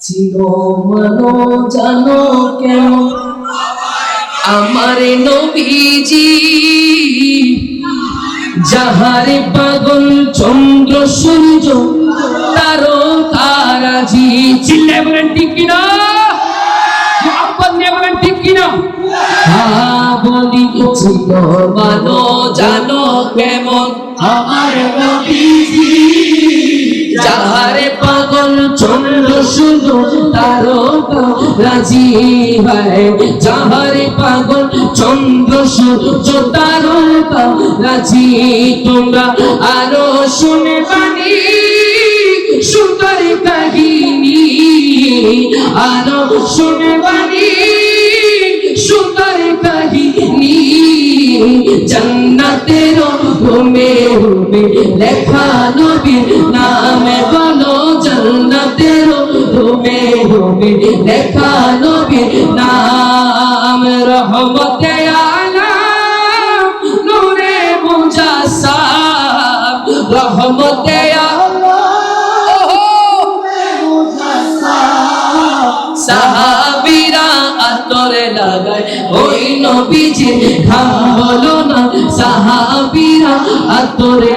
চির মানো জানো কেন আমার নবীজি যাহারে পাগল চন্দ্র সূর্য তারো তারাজি চিল্লে বলেন ঠিক কিনা? মোহাম্মদ নিয়ে বলেন ঠিক কিনা? বলি চির মানো জানো কেমন? আমার নবীজি সূর্য তারকা রাজি হয়। যাহারে পাগল চন্দ্র সূর্য তারকা রাজি। তোমরা আরও শুনে বাণী শুনে নামে রুমে রুমে লেখা নবীর নাম। রহমতে আলাম, নূরে মুজাসাম রহমতে সাহাবিরা আতরে লাগায়, ওই নবীজির ঘাম বলো না আতরে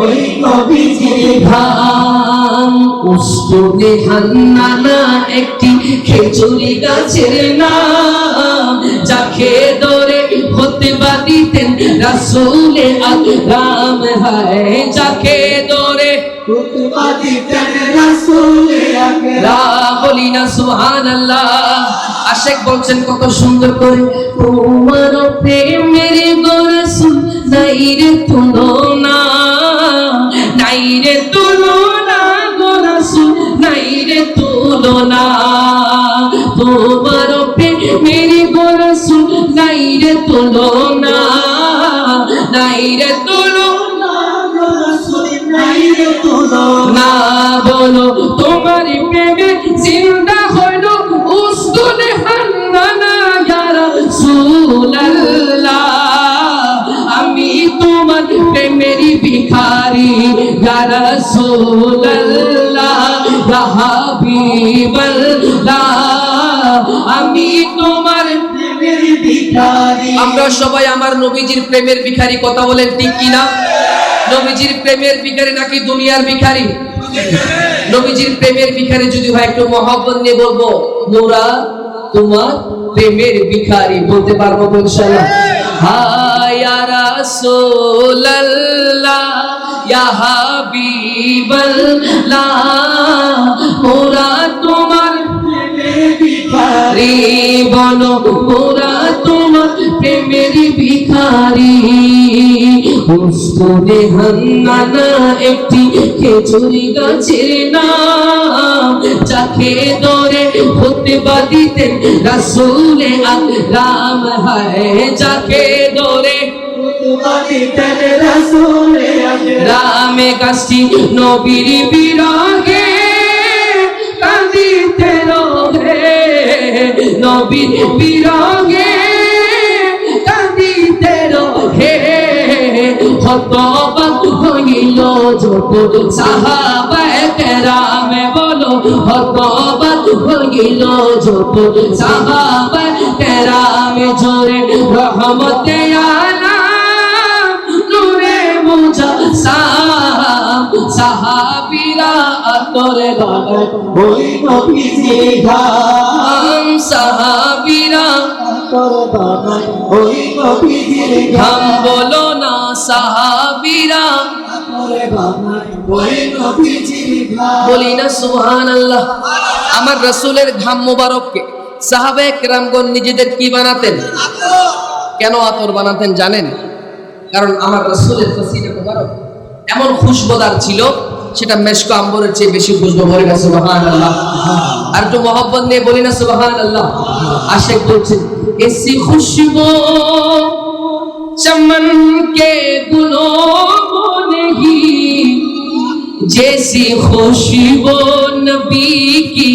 ওই নবীজি ঘাম। উস্তুনে হান্নানা একটি খেজুরি গাছের নাম। যাকে ধরে হতে দিতেন রাসূলে আকরাম। হায় যাকে ধরে কুতুবা দিতেন রাসূলে আকরাম। বলি না সুবহানাল্লাহ। আশেক বলছেন কত সুন্দর করে তোমার প্রেমের গোরসুল নাই রে তুলনা নাই রে তুলনা গোরসুল নাই রে তুলনা তোমার প্রেমের গোরসুল নাই রে তুলনা নাই রে তুলনা রাসূল নাই রে তুলো না বলো তোমার প্রেমে রাসূলুল্লাহ ইয়া হাবিবাল্লাহ আমি তোমার প্রেমের ভিখারি আমরা সবাই আমার নবীজির প্রেমের ভিখারি, কথা বলেন ঠিক কিনা নবীজির প্রেমের ভিখারি নাকি দুনিয়ার ভিখারি? নবীজির প্রেমের ভিখারি যদি হয়, একটু মহব্বত নিয়ে বলব। মোরা তোমার প্রেমের ভিখারি বলতে পারব ইনশাআল্লাহ। হায়া রাসূলুল্লাহ। ইয়া হাবিবাল্লাহ মোরা তোমার প্রেমের ভিখারি বলো মোরা তোমার প্রেমের ভিখারি। উস্তুনে হান্নানা একটি খেজুরি গাছের নাম, যাকে ধরে হতে বাদিতেন রাসূলে আকরাম হায়, যাকে ধরে রামে গাছটি নবীর বিরহে কাঁদিতে রহে নবীর বিরহে কাঁদিতে রহে হতবাক হইল যত সাহাবায়ে কেরামে বলো, হতবাক হইল যত সাহাবায়ে কেরামে জোরে রহমতে মুজাসাম বলো না সাহাবীরা তোর বাবা ওই নবীজি ঘাম বলি না সুবহানাল্লাহ। আমার রাসূলের ঘাম মোবারককে সাহাবায়ে কেরামগণ নিজেদের কি বানাতেন? কেন আতর বানাতেন জানেন? কারণ আমার রাসূলের পসিনা মোবারক এমন খুশবুদার ছিল সেটা মেশক আম্বরের চেয়ে বেশি খুশবু বলি না সুবহানাল্লাহ আর একটু মোহব্বত নিয়ে বলি না সুবহানাল্লাহ আশেক বলছেন এসি খুশবু चमन के गुलों नहीं जैसी खुशबू नबी की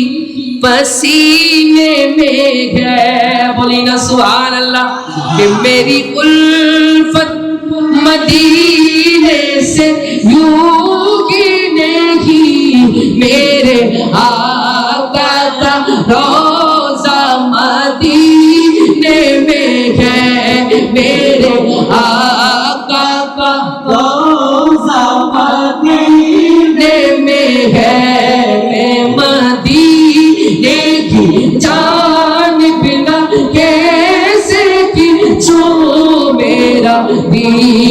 पसीने में है बोली ना सुभान अल्लाह कि मेरी उल्फत योगी नहीं, मेरे आका का रोजा मदीने में है, मेरे आका का रोजा मदीने में है, मैं कैसे कि जो मेरा दी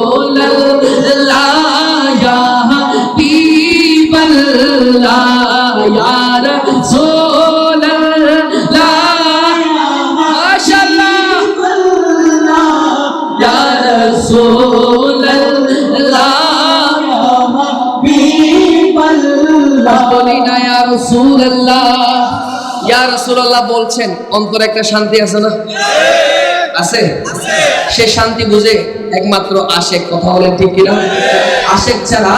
রাসূলুল্লাহ বলছেন, অন্তরে একটা শান্তি আছে না? আছে? সে শান্তি বুঝে একমাত্র আশেক, কথা বলেন ঠিক কিনা? আশেক ছাড়া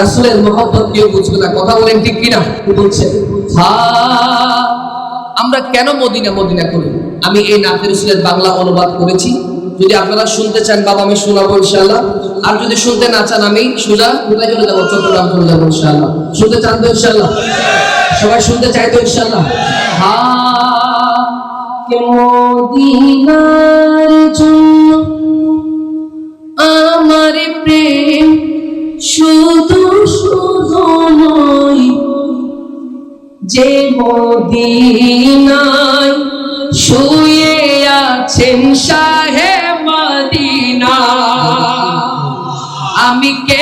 রাসুলের মহব্বত কেউ বুঝবে না, কথা বলেন ঠিক কিনা? বলছেন? আমরা কেন মদিনা মদিনা করি? আমি এই নাতের রসুলের বাংলা অনুবাদ করেছি। যদি আপনারা শুনতে চান, বাবা, আমি শোনাবো ইনশাআল্লাহ। আর যদি শুনতে না চান, আমি সোজা কোথায় চলে যাব? চট্টগ্রাম চলে যাব ইনশাআল্লাহ। শুনতে চান তো ইনশাআল্লাহ? সবাই শুনতে চাই তো ইনশাআল্লাহ? হ্যাঁ মদিনার জন্য আমার প্রেম শুধু শুধু নয়, যে মদিনায় শুয়ে আছেন শাহে আমি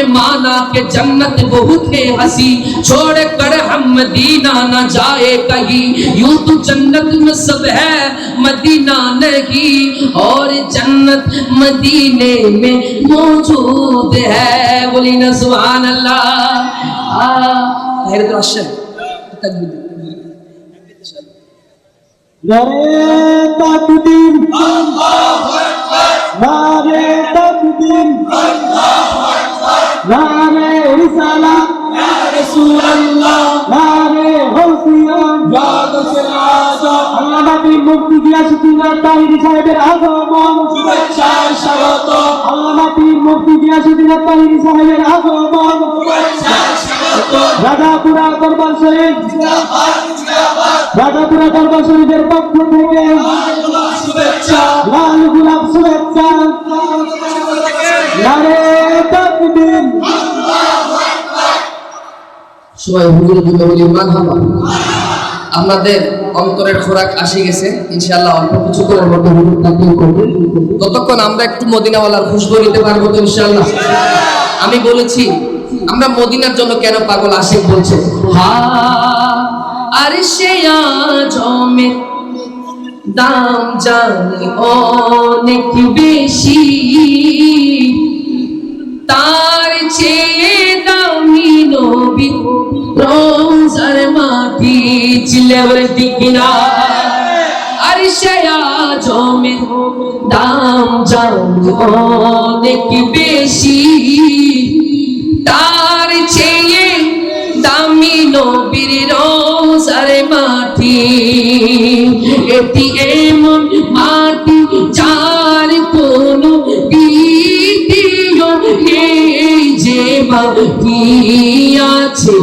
हमने माना कि जन्नत बहुत है हँसी। छोड़ कर हम मदीना न जाए कहीं। यूँ तो जन्नत में सब है मदीना नहीं। और जन्नत मदीने में मौजूद है। बोली ना सुभान अल्लाह आ है तो अशर तकबीर নারে রিসালাত ইয়া রাসূলুল্লাহ নারে হুসিয়ান ইয়া গাউসুল আজম আল্লাহ নবী মুক্তি দিয়া সুতিনা তাহির সাহেবের আগমন। শুভেচ্ছা স্বাগত। আল্লাহ নবী মুক্তি দিয়া সুতিনা তাহির সাহেবের আগমন। শুভেচ্ছা স্বাগত। রাধাপুরা দরবার শরীফ। রাধাপুরা দরবার শরীফের পক্ষ থেকে সবাই হুজুর মারহাবা আপনাদের অন্তরের খোরাক আসে গেছে, ইনশাআল্লাহ অল্প কিছু করে মধ্যে ততক্ষণ আমরা একটু মদিনাওয়ালার খুশবু নিতে পারব তো ইনশাআল্লাহ। আমি বলেছি, আমরা মদিনার জন্য কেন পাগল আশিক বলছে? আরে সে আজমের দাম জানি অনেক বেশি। চিলের দিকিনা আর সেয়া জমে দাম জানি অনেক বেশি। তার চেয়ে দামি নবীর রোজার মাটি। এটি এমন মাটি যার কোনো যে মাটি আছে।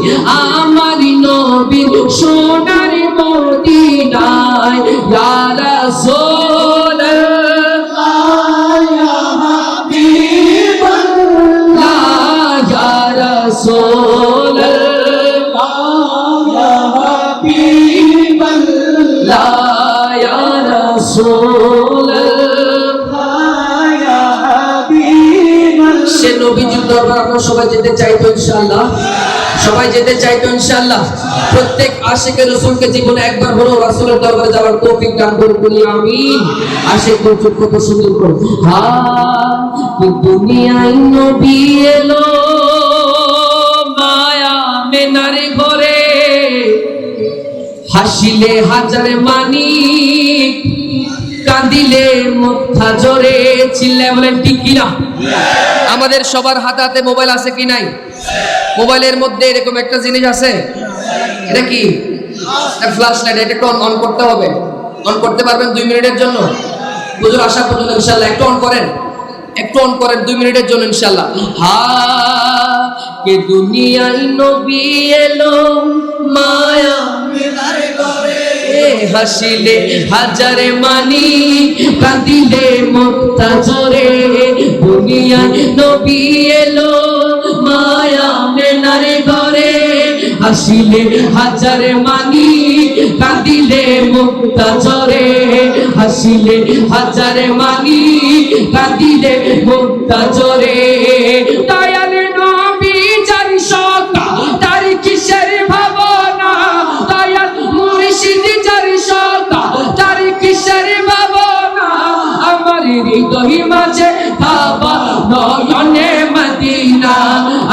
আমার নবীর সোনার মদিনায়, ইয়া ইয়া রাসূলুল্লাহ ইয়া রাসূলুল্লাহ সে নবীজির দরবার আমরা সবাই যেতে চাই তো ইনশাআল্লাহ। সবাই যেতে চাইতো ইনশাআল্লাহ। প্রত্যেক আশিকে রসুলকে জীবনে একবার হলো রাসূলের দরবারে যাওয়ার তৌফিক দান করে বলি আমিন। আশিক বলছো, কত সুন্দর করে। হা দুনিয়ায় নবী এলো, মায়া মেনারে ঘরে। হাসিলে হাজারে মানি কাঁদিলে মুখা জোরে। চিল্লায় বলেন, ঠিক কিনা? আমাদের সবার হাতে হাতে মোবাইল আছে কি নাই? মোবাইলের মধ্যে এরকম একটা জিনিস আছে? এটা কি? ফ্ল্যাশ লাইট এটা একটু অন করতে হবে। অন করতে পারবেন দুই মিনিটের জন্য? হুজুর আসা পর্যন্ত ইনশাল্লাহ একটু অন করেন। একটু অন করেন দুই মিনিটের জন্য ইনশাল্লাহ হা কে দুনিয়ায় নবী এলো, মায়া এ হাসিলে হাজারে মানি কাঁদিলে মুক্তা জোরে দুনিয়ায় নবী এলো, মায়া মেনারে ঘরে। হাসিলে হাজারে মানি কাঁদিলে মুক্তা জোরে হাসিলে হাজারে মানি কাঁদিলে মুক্তা জোরে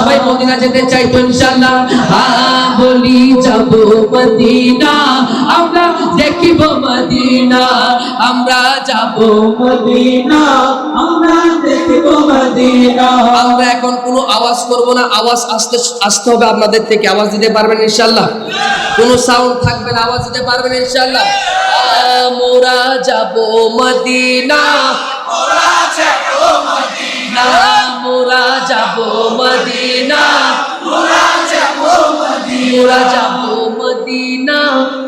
সবাই মদিনা যেতে চাই তো ইনশাআল্লাহ বলি যাব মদিনা। আমরা দেখিব মদিনা। আমরা যাব মদিনা। আমরা দেখব মদিনা। আমরা এখন কোনো আওয়াজ করব না। আওয়াজ আসতে আসতে হবে আপনাদের থেকে। আওয়াজ দিতে পারবেন ইনশাআল্লাহ? কোনো সাউন্ড থাকবে না। আওয়াজ দিতে পারবেন ইনশাআল্লাহ? আমরা যাব মদিনা। না যাব মদিনা,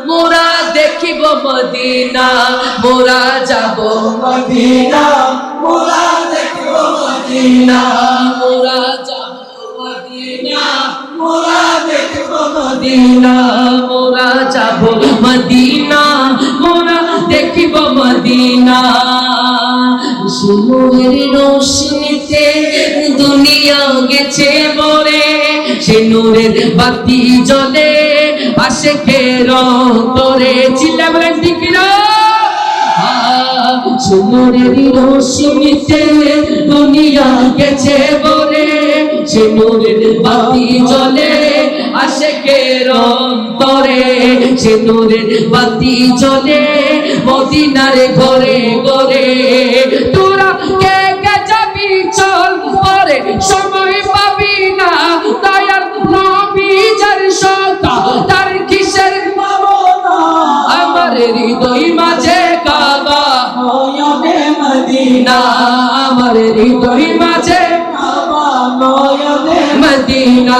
মোরা দেখিব মদিনা, মোরা যাব মদিনা, মোরা দেখব মদিনা, মোরা যাব মদিনা, মোরা দেখব মদিনা, মোরা যাব মদিনা, মোরা দেখিব মদিনা। সুমুরের রোশনিতে দুনিয়া গেছে বলে সে নূরের বাতি জ্বলে আশেকের অন্তরে চিল্লা বলেন, ঠিক কিনা? সুমুরের রোশনিতে দুনিয়া গেছে বলে বাতি জ্বলে আশেকের অন্তরে সে নূরের বাতি ঘরে ঘরে। মদিনা আমার হৃদয় মাঝে মদিনা